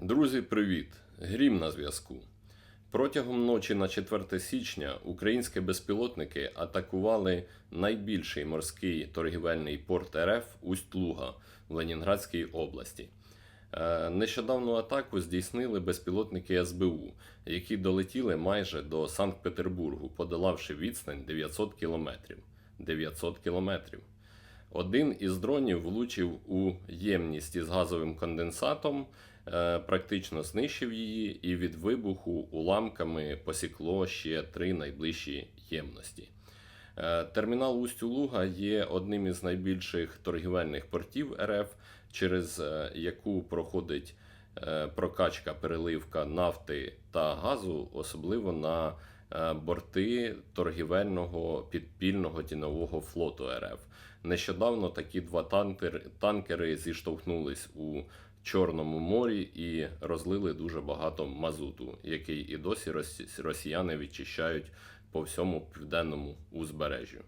Друзі, привіт! Грім на зв'язку. Протягом ночі на 4 січня українські безпілотники атакували найбільший морський торгівельний порт РФ Усть-Луга в Ленінградській області. Е, Нещодавну атаку здійснили безпілотники СБУ, які долетіли майже до Санкт-Петербургу, подолавши відстань 900 кілометрів. 900 кілометрів. Один із дронів влучив у ємність із газовим конденсатом, е, практично знищив її, і від вибуху уламками посікло ще три найближчі ємності. Е, Термінал Усть-Луга є одним із найбільших торгівельних портів РФ, через е, яку проходить прокачка переливка нафти та газу, особливо на е, борти торгівельного підпільного тінового флоту РФ. Нещодавно такі два танкери, зіштовхнулись у Чорному морі і розлили дуже багато мазуту, який і досі росі- росіяни відчищають по всьому південному узбережжю.